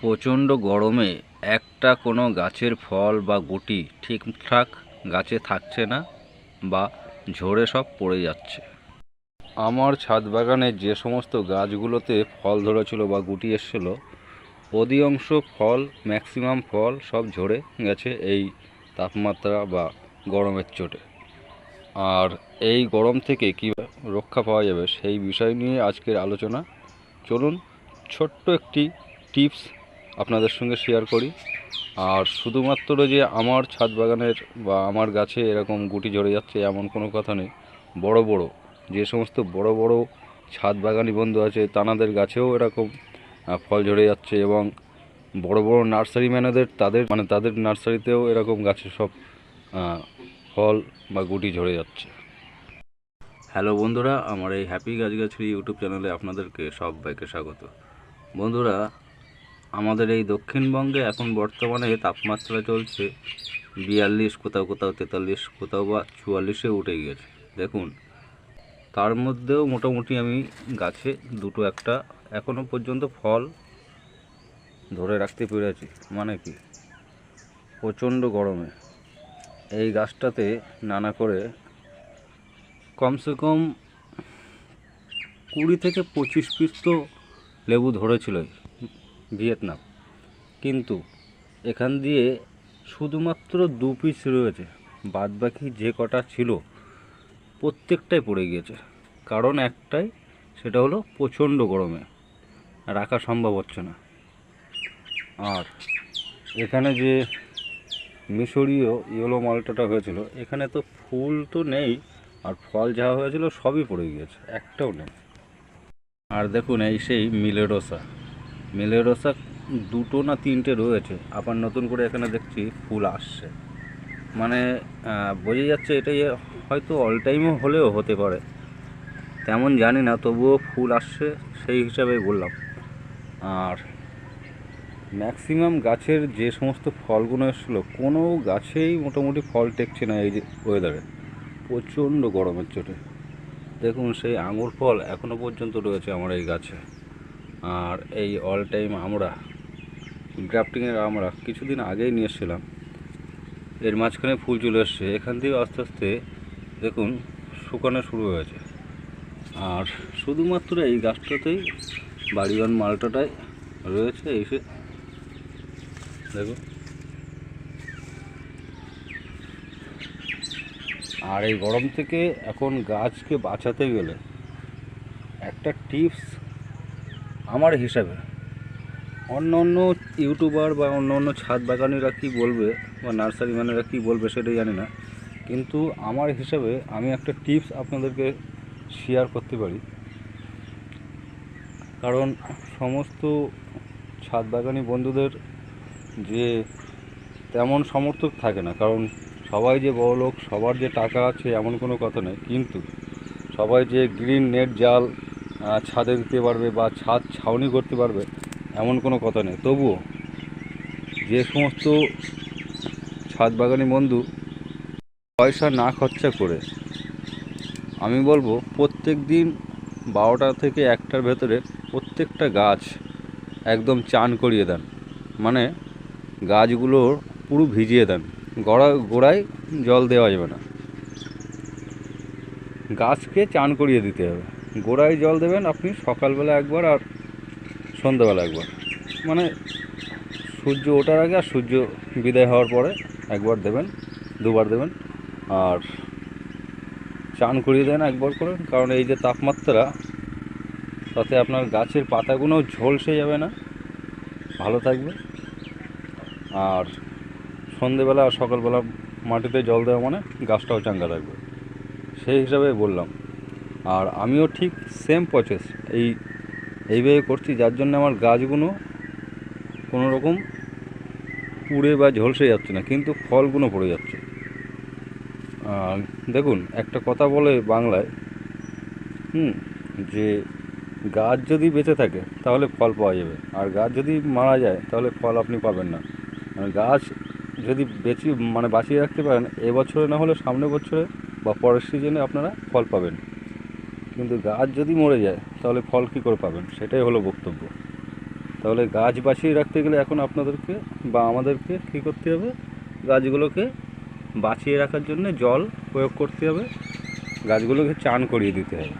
প্রচণ্ড গরমে একটা কোনো গাছের ফল বা গুটি ঠিকঠাক গাছে থাকছে না বা ঝরে সব পড়ে যাচ্ছে। আমার ছাদ বাগানে যে সমস্ত গাছগুলোতে ফল ধরেছিল বা গুটি এসেছিল, অধিকাংশ ফল, ম্যাক্সিমাম ফল সব ঝরে গেছে এই তাপমাত্রা বা গরমের চোটে। আর এই গরম থেকে কী রক্ষা পাওয়া যাবে সেই বিষয় নিয়ে আজকের আলোচনা। চলুন ছোট্ট একটি টিপস আপনাদের সঙ্গে শেয়ার করি। আর শুধুমাত্র যে আমার ছাদ বাগানের বা আমার গাছে এরকম গুটি ঝরে যাচ্ছে এমন কোনো কথা নেই। বড় বড়, যে সমস্ত বড় বড় ছাদ বাগানি বন্ধু আছে, তানাদের গাছেও এরকম ফল ঝরে যাচ্ছে এবং বড় বড় নার্সারি ম্যানেদের তাদের মানে তাদের নার্সারিতেও এরকম গাছে সব ফল বা গুটি ঝরে যাচ্ছে। হ্যালো বন্ধুরা, আমার এই হ্যাপি গাছগাছড়ি ইউটিউব চ্যানেলে আপনাদেরকে সবাইকে স্বাগত। বন্ধুরা আমাদের এই দক্ষিণবঙ্গে এখন বর্তমানে তাপমাত্রা চলছে বিয়াল্লিশ কোথাও কোথাও তেতাল্লিশ কোথাও বা চুয়াল্লিশে উঠে গিয়েছে। দেখুন, তার মধ্যেও মোটামুটি আমি গাছে দুটো একটা এখনও পর্যন্ত ফল ধরে রাখতে পেরেছি। মানে কি? প্রচণ্ড গরমে। এই গাছটাতে নানা করে কমসে কম কুড়ি থেকে পঁচিশ পিস তো লেবু ধরেছিল ভিয়েতনাম। কিন্তু এখান দিয়ে শুধুমাত্র দু পিস রয়েছে বাদ বাকি যে কটা ছিল প্রত্যেকটাই পড়ে গিয়েছে। কারণ একটাই, সেটা হলো প্রচণ্ড গরমে, রাখা সম্ভব হচ্ছে না। আর এখানে যে মিশরীয় ইয়েলো মালটাটা হয়েছিল, এখানে তো ফুল তো নেই, আর ফল যা হয়েছিল সবই পড়ে গিয়েছে, একটাও নেই। আর দেখুন এই সেই মিলেরোসা মিলেরোসা দুটো না তিনটে রয়েছে। আবার নতুন করে এখানে দেখছি ফুল আসছে। মানে বোঝা যাচ্ছে এটাই হয়তো অল টাইমও হলেও হতে পারে। তেমন জানি না, তবুও ফুল আসছে সেই হিসাবেই বললাম। আর ম্যাক্সিমাম গাছের যে সমস্ত ফলগুলো এসেছিল, কোনো গাছেই মোটামুটি ফল টেকছে না এই যে ওয়েদারে প্রচণ্ড গরমের চোটে। দেখুন, সেই আঙুর ফল এখনও পর্যন্ত রয়েছে আমার এই গাছে। আর এই অল টাইম আমরা গ্রাফটিংয়ের আমরা কিছুদিন আগেই নিয়ে এসেছিলাম। এর মাঝখানে ফুল চলে এসছে। এখান থেকে আস্তে আস্তে দেখুন, শুকানো শুরু হয়েছে আর শুধুমাত্র এই গাছটাতেই বাড়িওয়ান মালটাটাই রয়েছে, এসে দেখুন। আর এই গরম থেকে এখন গাছকে বাঁচাতে গেলে একটা টিপস আমার হিসাবে অন্য অন্য ইউটিউবার বা অন্য অন্য ছাদ বাগানিরা কী বলবে বা নার্সারি ম্যানেরা কী বলবে সেটাই জানি না। কিন্তু আমার হিসাবে আমি একটা টিপস আপনাদেরকে শেয়ার করতে পারি। কারণ সমস্ত ছাদ বাগানি বন্ধুদের যে তেমন সমর্থক থাকে না, কারণ সবাই যে বড় লোক, সবার যে টাকা আছে এমন কোনো কথা নেই। কিন্তু সবাই যে গ্রিন নেট জাল ছাদে দিতে পারবে বা ছাদ ছাউনি করতে পারবে, এমন কোনো কথা নেই। তবুও যে সমস্ত ছাদ বাগানি বন্ধু পয়সা না খরচা করে, আমি বলব প্রত্যেক দিন বারোটা থেকে একটার ভেতরে প্রত্যেকটা গাছ একদম চান করিয়ে দেন। মানে গাছগুলোর পুরো ভিজিয়ে দেন। গোড়া, গোড়ায় জল দেওয়া যাবে না। গাছকে চান করিয়ে দিতে হবে। গোড়ায় জল দেবেন আপনি সকালবেলা একবার আর সন্ধ্যাবেলা একবার। মানে সূর্য ওঠার আগে আর সূর্য বিদায় হওয়ার পরে একবার দেবেন, দুবার দেবেন। আর চান করিয়ে দেন একবার করে, কারণ এই যে তাপমাত্রা, তাতে আপনার গাছের পাতাগুলো ঝলসে যাবে না। ভালো থাকবে। আর সন্ধেবেলা আর সকালবেলা মাটিতে জল দেওয়া মানে গাছটাও চাঙ্গা থাকবে। সেই হিসাবে বললাম। আর আমিও ঠিক সেম প্রসেস এই, এইভাবে করছি, যার জন্য আমার গাছগুলো কোনো রকম পুড়ে বা ঝলসে যাচ্ছে না, কিন্তু ফলগুলো পড়ে যাচ্ছে। দেখুন, একটা কথা বলে বাংলায়, হুম, যে গাছ যদি বেঁচে থাকে, তাহলে ফল পাওয়া যাবে, আর গাছ যদি মারা যায়, তাহলে ফল আপনি পাবেন না। গাছ যদি বেঁচে মানে বাঁচিয়ে রাখতে পারেন, এবছরে না হলে সামনের বছরে বা পরের সিজনে আপনারা ফল পাবেন। কিন্তু গাছ যদি মরে যায়, তাহলে ফল কী করে পাবেন? সেটাই হলো বক্তব্য। তাহলে গাছ বাঁচিয়ে রাখতে গেলে এখন আপনাদেরকে বা আমাদেরকে কী করতে হবে? গাছগুলোকে বাঁচিয়ে রাখার জন্য জল প্রয়োগ করতে হবে। গাছগুলোকে চান করিয়ে দিতে হবে।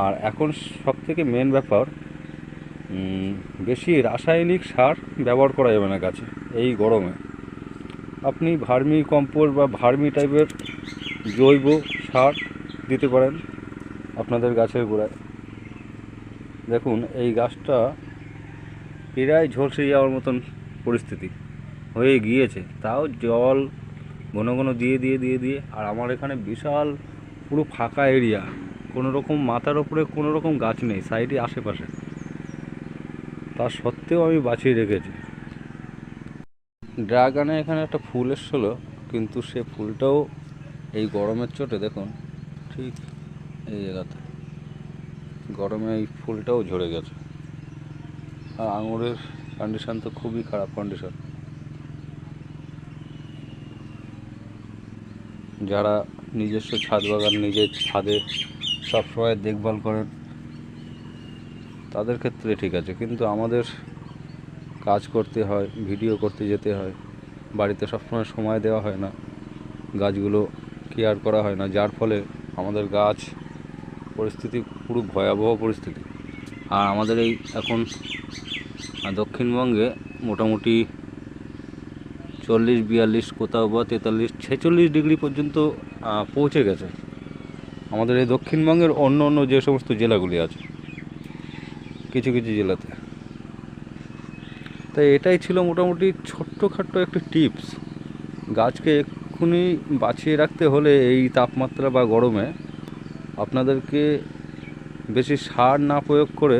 আর এখন সবথেকে মেন ব্যাপার বেশি রাসায়নিক সার ব্যবহার করা যাবে না গাছে এই গরমে। আপনি ভার্মি কম্পোস্ট বা ভার্মি টাইপের জৈব সার দিতে পারেন। আপনাদের গাছের গোড়ায়। দেখুন, এই গাছটা প্রায় ঝলসে যাওয়ার মতন পরিস্থিতি হয়ে গিয়েছে। তাও জল ঘন ঘন দিয়ে দিয়ে দিয়ে দিয়ে। আর আমার এখানে বিশাল পুরো ফাঁকা এরিয়া। কোনো রকম মাথার ওপরে কোনো রকম গাছ নেই, সাইডে আশেপাশে। তা সত্ত্বেও আমি বাঁচিয়ে রেখেছি। ড্রাগনে এখানে একটা ফুল এসেছিল, কিন্তু সে ফুলটাও এই গরমের চোটে, দেখুন, ঠিক এই জায়গাতে। গরমে এই ফুলটাও ঝরে গেছে। আর আঙুরের কন্ডিশন তো খুবই খারাপ কন্ডিশন যারা নিজস্ব ছাদ বাগান, নিজের ছাদে সবসময় দেখভাল করেন, তাদের ক্ষেত্রে ঠিক আছে। কিন্তু আমাদের কাজ করতে হয়, ভিডিও করতে যেতে হয়। বাড়িতে সবসময় সময় দেওয়া হয় না। গাছগুলো কেয়ার করা হয় না। যার ফলে আমাদের গাছ পরিস্থিতি, পুরো ভয়াবহ পরিস্থিতি। আর আমাদের এই এখন দক্ষিণবঙ্গে মোটামুটি চল্লিশ, বিয়াল্লিশ, কোথাও বা তেতাল্লিশ, ছেচল্লিশ ডিগ্রি পর্যন্ত পৌঁছে গেছে। আমাদের এই দক্ষিণবঙ্গের অন্য অন্য যে সমস্ত জেলাগুলি আছে, কিছু কিছু জেলাতে। তাই এটাই ছিল মোটামুটি ছোট্টখাট্ট একটি টিপস। গাছকে এক্ষুনি বাঁচিয়ে রাখতে হলে এই তাপমাত্রা বা গরমে আপনাদেরকে বেশি সার না প্রয়োগ করে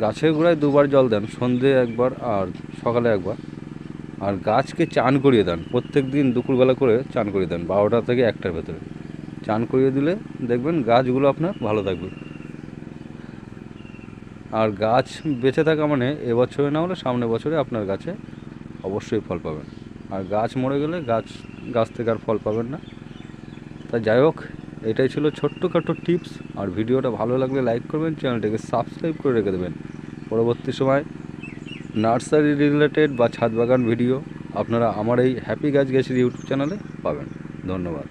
গাছের গোড়ায় দুবার জল দেন, সন্ধে একবার আর সকালে একবার। আর গাছকে চান করিয়ে দেন, প্রত্যেক দিন দুপুরবেলা করে চান করিয়ে দেন, বারোটা থেকে একটার ভেতরে। চান করিয়ে দিলে দেখবেন গাছগুলো আপনার ভালো থাকবে। আর গাছ বেঁচে থাকা মানে এবছরে না হলে সামনের বছরে আপনার গাছে অবশ্যই ফল পাবেন। আর গাছ মরে গেলে গাছ গাছ থেকে আর ফল পাবেন না। তা যাই হোক এটাই ছিল ছোট্টখাটো টিপস। আর ভিডিওটা ভালো লাগলে লাইক করবেন, চ্যানেলটাকে সাবস্ক্রাইব করে রেখে দেবেন। পরবর্তী সময় নার্সারি রিলেটেড বা ছাদ বাগান ভিডিও আপনারা আমার এই হ্যাপি গাছ গেছে ইউটিউব চ্যানেলে পাবেন। ধন্যবাদ।